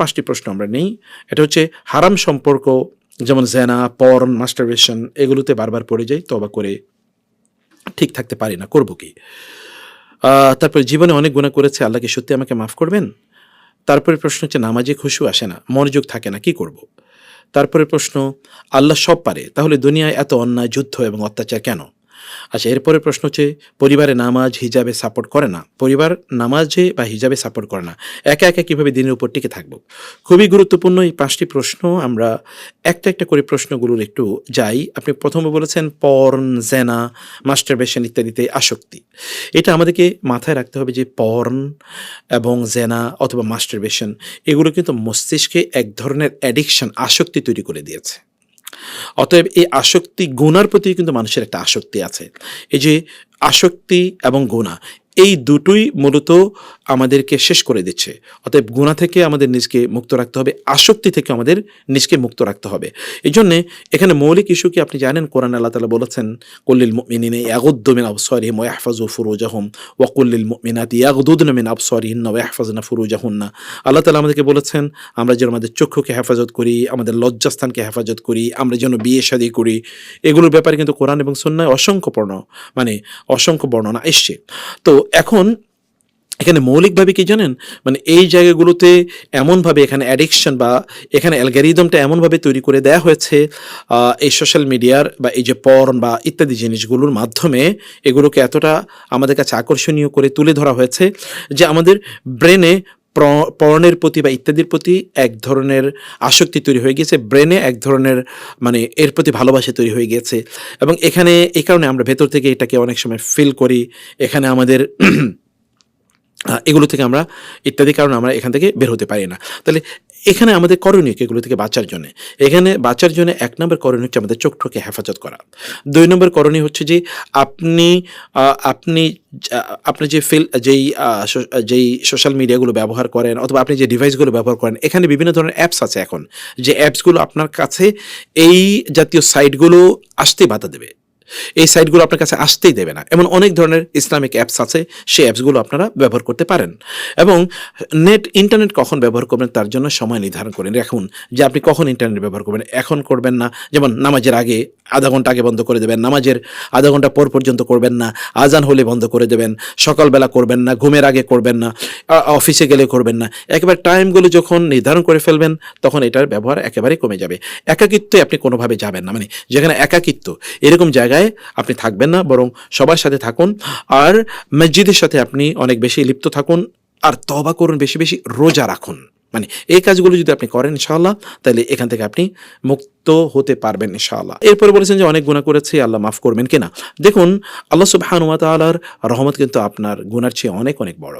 পাঁচটি প্রশ্ন আমরা নেই। এটা হচ্ছে হারাম সম্পর্ক, যেমন জেনা, পর্ন, মাস্টারবেশন, এগুলোতে বারবার পড়ে যাই তবা করে ঠিক থাকতে পারি না, করব কি? তারপরে জীবনে অনেক গুণা করেছে, আল্লাহ কি সত্যি আমাকে মাফ করবেন? তারপরে প্রশ্ন হচ্ছে নামাজে খুশু আসে না, মনোযোগ থাকে না, কি করব। তারপরে প্রশ্ন, আল্লাহ সব পারে, তাহলে দুনিয়ায় এত অন্যায়, যুদ্ধ এবং অত্যাচার কেন? আচ্ছা এরপরে প্রশ্ন হচ্ছে, পরিবারে নামাজ, হিজাবে সাপোর্ট করে না। পরিবার নামাজে বা হিজাবে সাপোর্ট করে না। একা একা কীভাবে দিনের উপর টিকে থাকব? খুবই গুরুত্বপূর্ণ এই পাঁচটি প্রশ্ন। আমরা একটা একটা করে প্রশ্নগুলোর একটু যাই। আপনি প্রথমে বলেছেন, পর্ন, জেনা, মাস্টারবেশন ইত্যাদিতে আসক্তি। এটা আমাদেরকে মাথায় রাখতে হবে যে পর্ন এবং জেনা অথবা মাস্টারবেশন, এগুলো কিন্তু মস্তিষ্কে এক ধরনের অ্যাডিকশন আসক্তি তৈরি করে দিয়েছে। অতএব এই আসক্তি গুণার প্রতি কিন্তু মানুষের একটা আসক্তি আছে। এই যে আসক্তি এবং গুণা এই দুটোই মূলত আমাদেরকে শেষ করে দিচ্ছে। অতএব গুণা থেকে আমাদের নিজকে মুক্ত রাখতে হবে, আসক্তি থেকে আমাদের নিজকে মুক্ত রাখতে হবে। এই জন্যে এখানে মৌলিক ইস্যু কি আপনি জানেন? কোরআন আল্লাহ তালা বলেছেন কল্লিল মিনিনে ইয়াগুদ্দমিন ওয়াহফাজু ফুরুজাহুম ওয়াকুল্লিল মিনাত ইয়াগুদুদন মিন আবসরিহিন ওয়াহফাজনা ফুরুজাহুন্না। আল্লাহ তালা আমাদেরকে বলেছেন, আমরা যেন আমাদের চক্ষুকে হেফাজত করি, আমাদের লজ্জাস্থানকে হেফাজত করি, আমরা যেন বিয়ে শাদী করি। এগুলোর ব্যাপারে কিন্তু কোরআন এবং সন্ন্যায় অসংখ্য বর্ণ মানে অসংখ্য বর্ণনা এসছে। তো এখন এখানে মৌলিকভাবে কি জানেন? মানে এই জায়গাগুলোতে এমনভাবে এখানে অ্যাডিকশন বা এখানে অ্যালগারিদমটা এমনভাবে তৈরি করে দেয়া হয়েছে এই সোশ্যাল মিডিয়ার বা এই যে পর্ন বা ইত্যাদি জিনিসগুলোর মাধ্যমে এগুলোকে এতটা আমাদের কাছে আকর্ষণীয় করে তুলে ধরা হয়েছে যে আমাদের ব্রেনে পর্ণের প্রতি বা ইত্যাদির প্রতি এক ধরনের আসক্তি তৈরি হয়ে গেছে ব্রেনে এক ধরনের মানে এর প্রতি ভালোবাসা তৈরি হয়ে গেছে এবং এখানে, এই কারণে আমরা ভেতর থেকে এটাকে অনেক সময় ফিল করি। এখানে আমাদের এগুলো থেকে আমরা ইত্যাদি কারণে আমরা এখান থেকে বের হতে পারি না। তাহলে এখানে আমাদের করণীয় এগুলো থেকে বাঁচার জন্য? এখানে বাঁচার জন্য এক নম্বর করণীয় হচ্ছে আমাদের চোখটাকে হেফাজত করা। দুই নম্বর করণীয় হচ্ছে যে আপনি আপনি আপনি যে ফিল, যেই যেই সোশ্যাল মিডিয়াগুলো ব্যবহার করেন অথবা আপনি যে ডিভাইসগুলো ব্যবহার করেন, এখানে বিভিন্ন ধরনের অ্যাপস আছে এখন। যে অ্যাপসগুলো আপনার কাছে এই জাতীয় সাইটগুলো আসতে বাধা দেবে। এই সাইটগুলো আপনার কাছে আসতেই দেবে না। এমন অনেক ধরনের ইসলামিক অ্যাপস আছে, সেই অ্যাপসগুলো আপনারা ব্যবহার করতে পারেন। এবং নেট ইন্টারনেট কখন ব্যবহার করবেন তার জন্য সময় নির্ধারণ করেন। রাখুন যে আপনি কখন ইন্টারনেট ব্যবহার করবেন, এখন করবেন না, যেমন নামাজের আগে আধা ঘণ্টা আগে বন্ধ করে দেবেন, নামাজের আধা ঘণ্টা পর পর্যন্ত করবেন না, আজান হলে বন্ধ করে দেবেন, সকালবেলা করবেন না, ঘুমের আগে করবেন না অফিসে গেলে করবেন না। একেবারে টাইমগুলো যখন নির্ধারণ করে ফেলবেন, তখন এটার ব্যবহার একেবারে কমে যাবে। একাকিত্বে আপনি কোনোভাবে যাবেন না। মানে যেখানে একাকিত্ব, এরকম জায়গায় আপনি থাকবেন না, বরং সবার সাথে থাকুন। আর মসজিদের সাথে আপনি অনেক বেশি লিপ্ত থাকুন, আর তবা করুন, বেশি বেশি রোজা রাখুন। মানে এই কাজগুলো যদি আপনি করেন ইনশাআল্লাহ, তাহলে এখান থেকে আপনি মুক্ত হতে পারবেন ইনশাআল্লাহ। এরপরে বলেছেন যে, অনেক গুণা করেছি, আল্লাহ মাফ করবেন। কিনা? দেখুন, আল্লাহ সুবহানুয়া তাআলার রহমত কিন্তু আপনার গুনার চেয়ে অনেক অনেক বড়।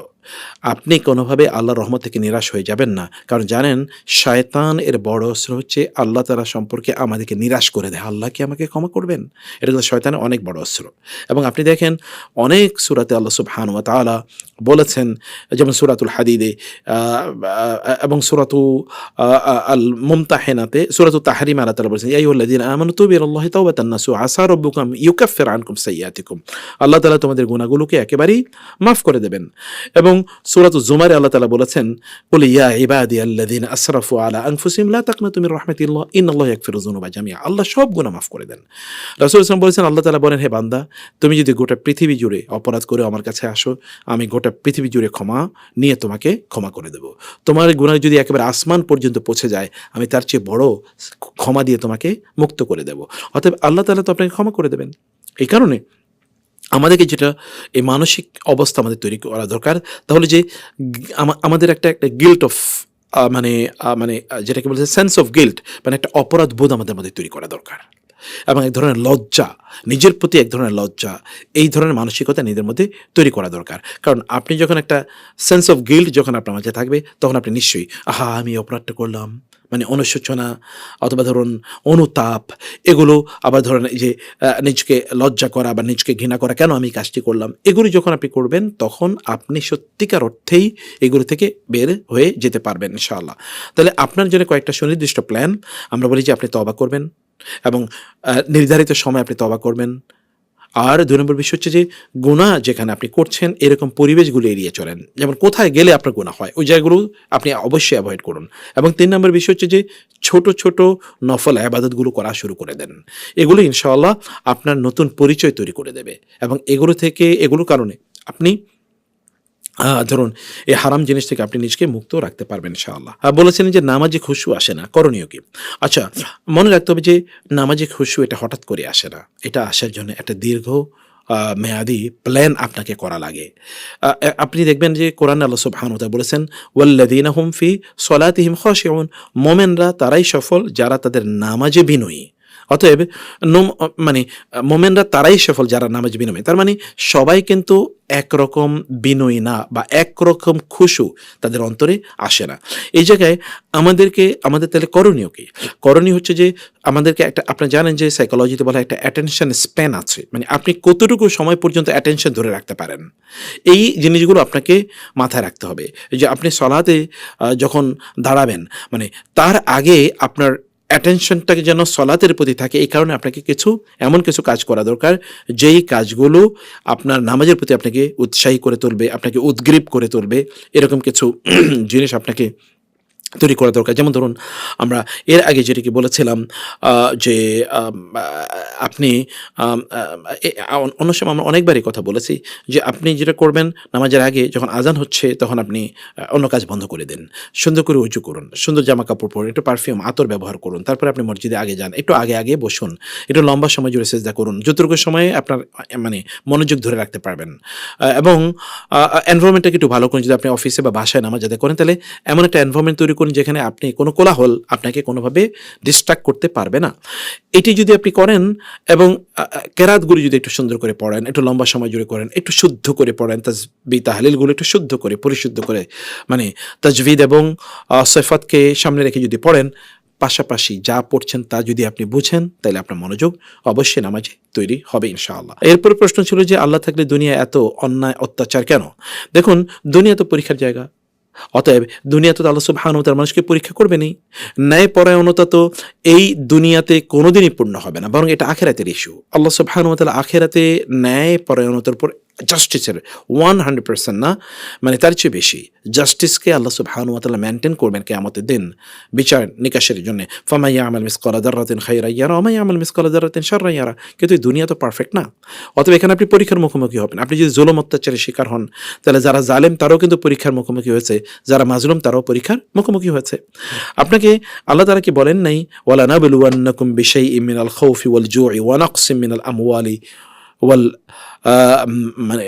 আপনি কোনোভাবে আল্লাহর রহমত থেকে নিরাশ হয়ে যাবেন না। কারণ জানেন, শয়তান এর বড় অস্ত্র হচ্ছে আল্লাহ তালা সম্পর্কে আমাদেরকে নিরাশ করে দেয়। আল্লাহ কি আমাকে ক্ষমা করবেন? এটা কিন্তু শয়তানের অনেক বড় অস্ত্র। এবং আপনি দেখেন, অনেক সুরাতে আল্লাহ সুবহানুয়া তাআলা বলেছেন, যেমন সুরাতুল হাদিদে এবং সুরাতু আল মুমতাহেনাতে, সুরাতু তাহারিম আল্লাহ তালা বলেছেন ইয়াইউল্লাযীনা আমানু তুবু ইলাল্লাহি তাওবাতান নাসুহা আসা রাব্বুকুম ইউকাফির আনকুম সাইয়্যাতিকুম আল্লাহ তাআলা তোমাদের গুনাহগুলোকে একেবারেই মাফ করে দেবেন। এবং সুরাতু জুমারে আল্লাহ তাআলা বলেছেন, কুল ইয়া ইবাদি আল্লাযীনা আসরাফু আলা আনফুসিহিম লা তাকনাতু মির রাহমাতিল্লাহ, ইন্নাল্লাহা ইয়াগফিরু যুনুবা জামিআ। আল্লাহ সব গুনাহ মাফ করে দেন। রাসূল সাল্লাল্লাহু বলেছেন, আল্লাহ তাআলা বলেন, হে বান্দা, তুমি যদি গোটা পৃথিবী জুড়ে অপরাধ করে আমার কাছে আসো, আমি গোটা পৃথিবী জুড়ে ক্ষমা নিয়ে তোমাকে ক্ষমা করে দেব। তোমার গুনাহ যদি একেবারে আসমান পর্যন্ত পৌঁছে যায়, আমি তার চেয়ে বড় ক্ষমা দিয়ে তোমাকে মুক্ত করে দেব। অতএব আল্লাহ তাআলা তো আপনাকে ক্ষমা করে দেবেন। এই কারণে আমাদেরকে যেটা এই মানসিক অবস্থা আমাদের তৈরি করা দরকার, তাহলে যে আমাদের একটা একটা গিল্ট অফ মানে মানে যেটাকে বলছে সেন্স অফ গিল্ট মানে একটা অপরাধ বোধ আমাদের মধ্যে তৈরি করা দরকার। এবং এক ধরনের লজ্জা, নিজের প্রতি এক ধরনের লজ্জা, এই ধরনের মানসিকতা নিজেদের মধ্যে তৈরি করা দরকার। কারণ আপনি যখন একটা সেন্স অফ গিল্ট যখন আপনার মাঝে থাকবে, তখন আপনি নিশ্চয়ই, আহা, আমি অপরাধটা করলাম। মানে অনুশোচনা অথবা ধরুন অনুতাপ, এগুলো আবার ধরুন এই যে নিজকে লজ্জা করা বা নিজকে ঘৃণা করা, কেন আমি কাজটি করলাম? এগুলি যখন আপনি করবেন, তখন আপনি সত্যিকার অর্থেই এগুলো থেকে বের হয়ে যেতে পারবেন, ইনশাআল্লাহ। তাহলে আপনার জন্য কয়েকটা সুনির্দিষ্ট প্ল্যান আমরা বলি যে, আপনি তবা করবেন এবং নির্ধারিত সময় আপনি তবা করবেন। আর দুই নম্বর বিষয় হচ্ছে যে গোনা যেখানে আপনি করছেন, এরকম পরিবেশগুলো এড়িয়ে চলেন। যেমন কোথায় গেলে আপনার গোনা হয়, ওই জায়গাগুলো আপনি অবশ্যই অ্যাভয়েড করুন। এবং তিন নম্বর বিষয় হচ্ছে যে ছোট ছোট নফল আবাদতগুলো করা শুরু করে দেন। এগুলো ইনশাআল্লাহ আপনার নতুন পরিচয় তৈরি করে দেবে। এবং এগুলো থেকে, এগুলোর কারণে আপনি ধরুন, এই হারাম জিনিস থেকে আপনি নিজেকে মুক্ত রাখতে পারবেন ইনশাআল্লাহ। আর বলেছিলেন যে নামাজে খুশু আসে না, করণীয় কি? আচ্ছা মনে রাখতে হবে যে নামাজে খুশু এটা হঠাৎ করে আসে না। এটা আসার জন্য একটা দীর্ঘ মেয়াদি প্ল্যান আপনাকে করা লাগে। আপনি দেখবেন যে কোরআন আল্লাহ তাআলা বলেছেন, ওয়াল্লাযীনা হুম ফি সলাতিহিম খাশিউন। মোমেনরা তারাই সফল, যারা তাদের নামাজে বিনয়ী। অতএব মানে মোমেনরা তারাই সফল যারা নামাজ বিনয়ী তার মানে সবাই কিন্তু একরকম বিনয়ী না বা একরকম খুশু তাদের অন্তরে আসে না। এই জায়গায় আমাদেরকে, আমাদের তাহলে করণীয় কি? করণীয় হচ্ছে যে আমাদেরকে একটা আপনি জানেন যে সাইকোলজিতে বলা একটা অ্যাটেনশন স্প্যান আছে। মানে আপনি কতটুকু সময় পর্যন্ত অ্যাটেনশন ধরে রাখতে পারেন? এই জিনিসগুলো আপনাকে মাথায় রাখতে হবে। যে আপনি সলাতে যখন দাঁড়াবেন মানে তার আগে আপনার অ্যাটেনশনটাকে যেন সলাতের প্রতি থাকে, এই কারণে আপনাকে কিছু, এমন কিছু কাজ করা দরকার, যেই কাজগুলো আপনার নামাজের প্রতি আপনাকে উৎসাহী করে তুলবে, আপনাকে উদ্গ্রীব করে তুলবে, এরকম কিছু জিনিস আপনাকে তৈরি করা দরকার। যেমন ধরুন, আমরা এর আগে যেটিকে বলেছিলাম যে আপনি অন্য সময় আমরা অনেকবারই কথা বলেছি যে, আপনি যেটা করবেন নামাজের আগে যখন আজান হচ্ছে তখন আপনি অন্য কাজ বন্ধ করে দিন। সুন্দর করে উঁচু করুন, সুন্দর জামা কাপড় পরুন একটু পারফিউম আতর ব্যবহার করুন, তারপরে আপনি মসজিদে আগে যান, একটু আগে আগে বসুন, একটু লম্বা সময় জুড়ে সেজদা করুন, যতটুকু সময়ে আপনার মানে মনোযোগ ধরে রাখতে পারবেন। এবং এনভারনমেন্টটাকে একটু ভালো করুন, যদি আপনি অফিসে বা বাসায় নামাজ যাতে করেন, তাহলে এমন একটা এনভারনমেন্ট তৈরি করুন যেখানে আপনি কোনো কোলাহল আপনাকে কোনোভাবে ডিস্ট্রাক্ট করতে পারবে না। এটি যদি আপনি করেন এবং কেরাতগুলি যদি একটু সুন্দর করে পড়েন, একটু লম্বা সময় জুড়ে করেন, একটু শুদ্ধ করে পড়েন তাজবি তাহলিলগুলো একটু শুদ্ধ করে, পরিশুদ্ধ করে মানে তাজভিদ এবং সৈফাতকে সামনে রেখে যদি পড়েন, পাশাপাশি যা পড়ছেন তা যদি আপনি বুঝেন, তাহলে আপনার মনোযোগ অবশ্যই নামাজে তৈরি হবে ইনশাআল্লাহ। এরপর প্রশ্ন ছিল যে, আল্লাহ থাকলে দুনিয়া এত অন্যায়, অত্যাচার কেন? দেখুন, দুনিয়া তো পরীক্ষার জায়গা। অতএব দুনিয়াতে তো আল্লাহ সুবহান তার মানুষকে পরীক্ষা করবে করবেনই। ন্যায় পরায়ণতা তো এই দুনিয়াতে কোনোদিনই পূর্ণ হবে না, বরং এটা আখেরাতের ইস্যু আল্লাহ সুবহান তাআলা আখেরাতে ন্যায় পরায়ণতার উপর জাস্টিসের ওয়ান হান্ড্রেড পার্সেন্ট না মানে তার চেয়ে বেশি। জাস্টিসকে আল্লাহ তাআলা মেনটেন করবেন কেয়ামতের দিন। বিচার নিকাশের জন্য। ফামাইয়া আমাল মিসকালা দাররাতিন খাইরা ইয়ারা ওমাইয়া আমাল মিসকালা দাররাতিন শাররা ইয়ারা। কিন্তু এই দুনিয়া তো পারফেক্ট না। অতএব এখানে আপনি পরীক্ষার মুখোমুখি হবেন। আপনি যদি জুলুম অত্যাচারের শিকার হন, তাহলে যারা জালেম তারাও কিন্তু পরীক্ষার মুখোমুখি হয়েছে। যারা মাজলুম তারাও পরীক্ষার মুখোমুখি হয়েছে। আপনাকে আল্লাহ তারা কি বলেন নাই? ওয়ালা নাবলুয়ান্নাকুম বিশাইইম মিনাল খাউফি ওয়াল জুই ওয়া নাকসিম মিনাল আমওয়ালি। ওয়াল মানে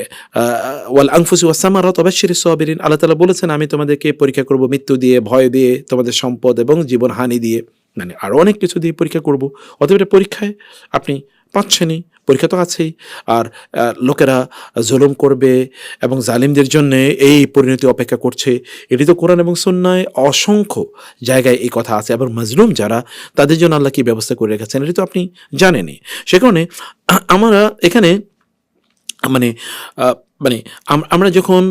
ওয়াল আংফুসি ওয়াস সামারাত ওয়াবাশশিরিস সাবিরিন। আল্লাহ তালা বলেছেন, আমি তোমাদেরকে পরীক্ষা করব মৃত্যু দিয়ে, ভয় দিয়ে, তোমাদের সম্পদ এবং জীবন হানি দিয়ে। মানে আরও অনেক কিছু দিয়ে পরীক্ষা করব। অতএব এটা পরীক্ষায় আপনি পাচ্ছেনই, পরীক্ষা তো আছেই। আর লোকেরা জুলুম করবে এবং জালিমদের জন্য এই পরিণতি অপেক্ষা করছে। এটি তো কোরআন এবং সুন্নায় অসংখ্য জায়গায় এই কথা আছে। এবং মজলুম যারা, তাদের জন্য আল্লাহ কি ব্যবস্থা করে রেখেছেন এটি তো আপনি জানেনই। সে কারণে আমরা এখানে মানে মানে আমরা যখন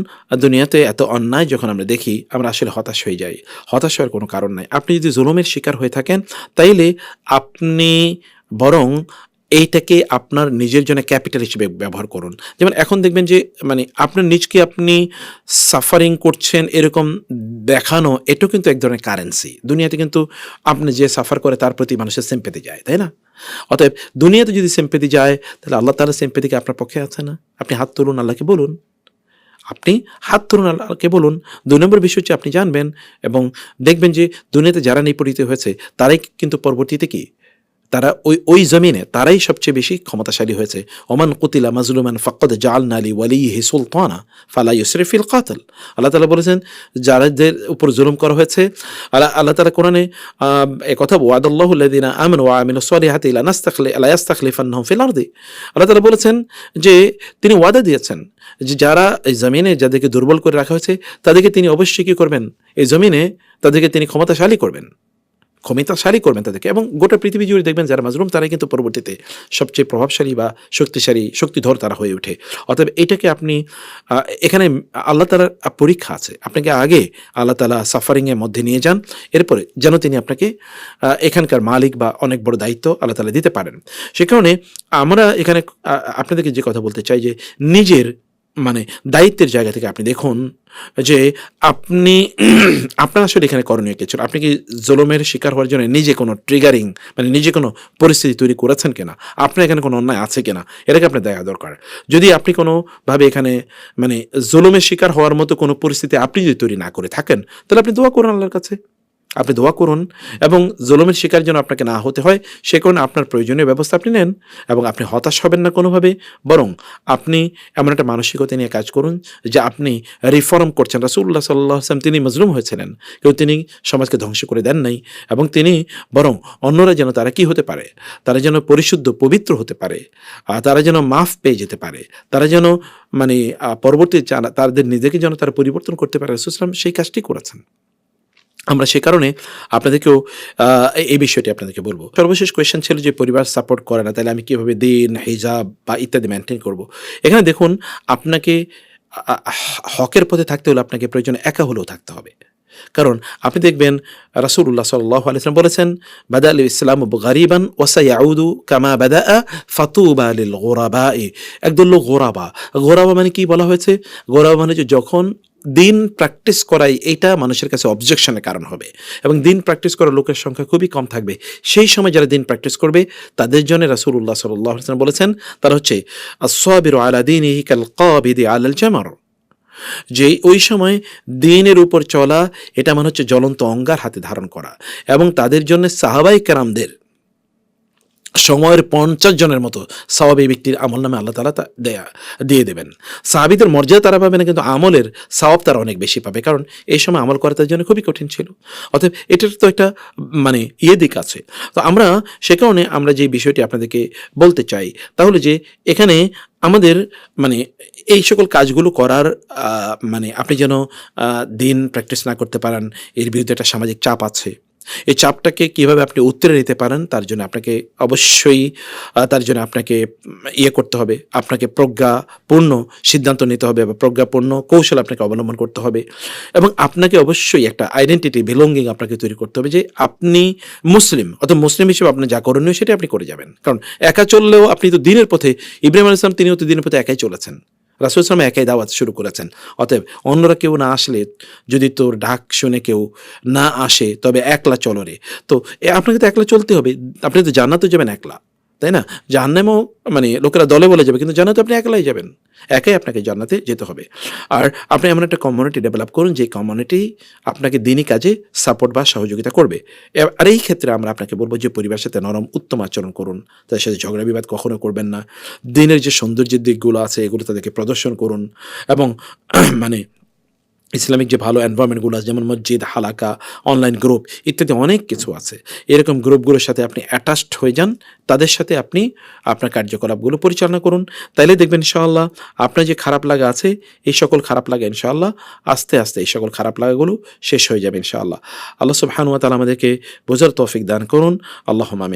দুনিয়াতে এত অন্যায় যখন আমরা দেখি, আমরা আসলে হতাশ হয়ে যাই। হতাশ হওয়ার কোনো কারণ নাই। আপনি যদি জুলুমের শিকার হয়ে থাকেন, তাইলে আপনি বরং এইটাকে আপনার নিজের জন্য ক্যাপিটাল হিসেবে ব্যবহার করুন। যেমন এখন দেখবেন যে মানে আপনার নিজকে আপনি সাফারিং করছেন, এরকম দেখানো, এটাও কিন্তু এক ধরনের কারেন্সি দুনিয়াতে কিন্তু আপনি যে সাফার করে তার প্রতি মানুষের সেম্পেতে যায়, তাই না? অতএব দুনিয়াতে যদি সেম্পেতি যায়, তাহলে আল্লাহ তালা সেম্পেতিকে আপনার পক্ষে আছে না? আপনি হাত তুলুন, আল্লাহকে বলুন। আপনি হাত তুলুন, আল্লাহকে বলুন। দুই নম্বর বিষয় হচ্ছে আপনি জানবেন এবং দেখবেন যে দুনিয়াতে যারা নিপীড়িত হয়েছে, তারাই কিন্তু পরবর্তীতে কি? তারা ওই ওই জমিনে তারাই সবচেয়ে বেশি ক্ষমতাশালী হয়েছে। ওমান কুতিলা মাজলুমান ফকদ জাল নালি ওয়ালি সুলতানা ফালা ইউসরিফিল কাতল। আল্লাহ তালা বলেছেন যারাদের উপর জুলুম করা হয়েছে আল্লাহ আল্লাহ তালা কোরআনে আহ, এ কথা ওয়াদাল্লাহুল্লাদিনা আমিন ওয়া আমিন সলিহাতি ইলা নাস্তাখলি আলা ইয়াস্তাখলিফান্নাহুম ফিল আরদি। আল্লাহ তালা বলেছেন যে তিনি ওয়াদা দিয়েছেন যে যারা এই জমিনে যাদেরকে দুর্বল করে রাখা হয়েছে তাদেরকে তিনি অবশ্যই কী করবেন? এই জমিনে তাদেরকে তিনি ক্ষমতাশালী করবেন। ক্ষমতাশালী করবেন তাদেরকে। এবং গোটা পৃথিবী জুড়ে দেখবেন যারা মাজরুম তারাই কিন্তু পরবর্তীতে সবচেয়ে প্রভাবশালী বা শক্তিশালী, শক্তিধর তারা হয়ে ওঠে। অতএব এটাকে আপনি এখানে আল্লাহ তালার পরীক্ষা আছে। আপনাকে আগে আল্লাহ তালা সাফারিংয়ের মধ্যে নিয়ে যান। এরপরে যেন তিনি আপনাকে এখানকার মালিক বা অনেক বড় দায়িত্ব আল্লাহ তালা দিতে পারেন। সে কারণে আমরা এখানে আপনাদেরকে যে কথা বলতে চাই যে নিজের মানে দায়িত্বের জায়গা থেকে আপনি দেখুন যে আপনি, আপনার আসলে এখানে করণীয় কিছু। আপনি কি জলমের শিকার হওয়ার জন্য নিজে কোনো ট্রিগারিং মানে নিজে কোনো পরিস্থিতি তৈরি করেছেন কিনা? আপনার এখানে কোনো অন্যায় আছে কিনা? এটাকে আপনার দেখা দরকার। যদি আপনি কোনোভাবে এখানে মানে জলমের শিকার হওয়ার মতো কোনো পরিস্থিতি আপনি যদি তৈরি না করে থাকেন, তাহলে আপনি দোয়া করুন আল্লাহর কাছে। আপনি দোয়া করুন এবং জুলুমের শিকার যেন আপনাকে না হতে হয়, সে কারণে আপনার প্রয়োজনীয় ব্যবস্থা আপনি নেন এবং আপনি হতাশ হবেন না কোনোভাবে। বরং আপনি এমন একটা মানসিকতা নিয়ে কাজ করুন যে আপনি রিফর্ম করছেন। রাসুল্লাহ সাল্লাহ আসলাম তিনি মজলুম হয়েছিলেন কেউ তিনি সমাজকে ধ্বংস করে দেন নাই এবং তিনি বরং অন্যরা যেন তারা কি হতে পারে? তারা যেন পরিশুদ্ধ, পবিত্র হতে পারে তারা যেন মাফ পেয়ে যেতে পারে, তারা যেন মানে পরবর্তী তাদের নিজেকে যেন তারা পরিবর্তন করতে পারে। রসুলাম সেই কাজটি করেছেন। আমরা সে কারণে আপনাদেরকেও এই- বিষয়টি আপনাদেরকে বলব। সর্বশেষ কোয়েশ্চেন ছিল যে পরিবার সাপোর্ট করে না, তাহলে আমি কীভাবে দিন হিজাব বা ইত্যাদি মেনটেন করব? এখানে দেখুন, আপনাকে হকের পথে থাকতে হলে আপনাকে প্রয়োজন একা হলেও থাকতে হবে। কারণ আপনি দেখবেন রাসুল্লাহ সাল্লাহ আলিয়াম বলেছেন, বাদা আল ইসলাম গরিবান ওয়াসাইয়াউদু কামা বাদা ফাতুবা লিল গোরাবা একদল গোরাবা। গোরাবা মানে কি বলা হয়েছে? গোরাবা মানে যে যখন দিন প্র্যাকটিস করাই এটা মানুষের কাছে অবজেকশনের কারণ হবে। এবং দিন প্র্যাকটিস করার লোকের সংখ্যা খুবই কম থাকবে। সেই সময় যারা দিন প্র্যাকটিস করবে, তাদের জন্য রাসুল্লাহ সাল্লাহ সাল্লাম বলেছেন, তারা হচ্ছে আসবির আলা দিন কাল কাবিদি আলাল জামার। যে ওই সময় দিনের উপর চলা, এটা মানে হচ্ছে জ্বলন্ত অঙ্গার হাতে ধারণ করা। এবং তাদের জন্য সাহাবাই কেরামদের সময়ের পঞ্চাশ জনের মতো সাহাবি ব্যক্তির আমল নামে আল্লাহ তালা দেয়া, দিয়ে দেবেন। সাহাবিদের মর্যাদা তারা পাবে না, কিন্তু আমলের সওয়াব তারা অনেক বেশি পাবে, কারণ এই সময় আমল করা তার জন্য খুবই কঠিন ছিল। অতএব এটার তো একটা মানে ইয়ে দিক আছে। তো আমরা সে কারণে আমরা যে বিষয়টি আপনাদেরকে বলতে চাই তাহলে যে এখানে আমাদের মানে এই সকল কাজগুলো করার মানে আপনি যেন দিন প্র্যাকটিস না করতে পারেন, এর বিরুদ্ধে একটা সামাজিক চাপ আছে। এই চাপটাকে কীভাবে আপনি উত্তরে নিতে পারেন, তার জন্য আপনাকে অবশ্যই তার জন্য আপনাকে ইয়ে করতে হবে। আপনাকে প্রজ্ঞাপূর্ণ সিদ্ধান্ত নিতে হবে বা প্রজ্ঞাপূর্ণ কৌশল আপনাকে অবলম্বন করতে হবে। এবং আপনাকে অবশ্যই একটা আইডেন্টিটি বিলঙ্গিং আপনাকে তৈরি করতে হবে যে আপনি মুসলিম। অর্থাৎ মুসলিম হিসেবে আপনার যা করণীয় সেটা আপনি করে যাবেন। কারণ একা চললেও আপনি তো দিনের পথে, ইব্রাহিম আল ইসলাম তিনিও তো দিনের পথে একাই চলেছেন। রাসুল ইসলাম একাই দাওয়াত শুরু করেছেন। অতএব অন্যরা কেউ না আসলে, যদি তোর ডাক শুনে কেউ না আসে, তবে একলা চলরে তো আপনাকে তো একলা চলতে হবে। আপনি তো জান্নাতে যাবেন একলা। তাই না? জাহান্নামেও মানে লোকেরা দলে বলে যাবে, কিন্তু জান্নাতে আপনি একলাই যাবেন। একাই আপনাকে জান্নাতে যেতে হবে। আর আপনি এমন একটা কমিউনিটি ডেভেলপ করুন, যে কমিউনিটি আপনাকে দিনই কাজে সাপোর্ট বা সহযোগিতা করবে। আর এই ক্ষেত্রে আমরা আপনাকে বলব যে পরিবারের সাথে নরম, উত্তম আচরণ করুন। তাদের সাথে ঝগড়া বিবাদ কখনো করবেন না। দিনের যে সৌন্দর্যের দিকগুলো আছে, এগুলো তাদেরকে প্রদর্শন করুন। এবং মানে ইসলামিক যে ভালো এনভায়রনমেন্টগুলো আছে, যেমন মসজিদ, হালাকা অনলাইন গ্রুপ ইত্যাদি অনেক কিছু আছে। এরকম গ্রুপগুলোর সাথে আপনি অ্যাটাচড হয়ে যান, তাদের সাথে আপনি আপনার কার্যকলাপগুলো পরিচালনা করুন। তাইলে দেখবেন ইনশাআল্লাহ আপনার যে খারাপ লাগা আছে, এই সকল খারাপ লাগা ইনশাআল্লাহ আস্তে আস্তে এই সকল খারাপ লাগাগুলো শেষ হয়ে যাবে ইনশাআল্লাহ। আল্লাহ সুবহানুয়া তাআলা আমাদেরকে বোঝার তৌফিক দান করুন। আল্লাহ আমিন।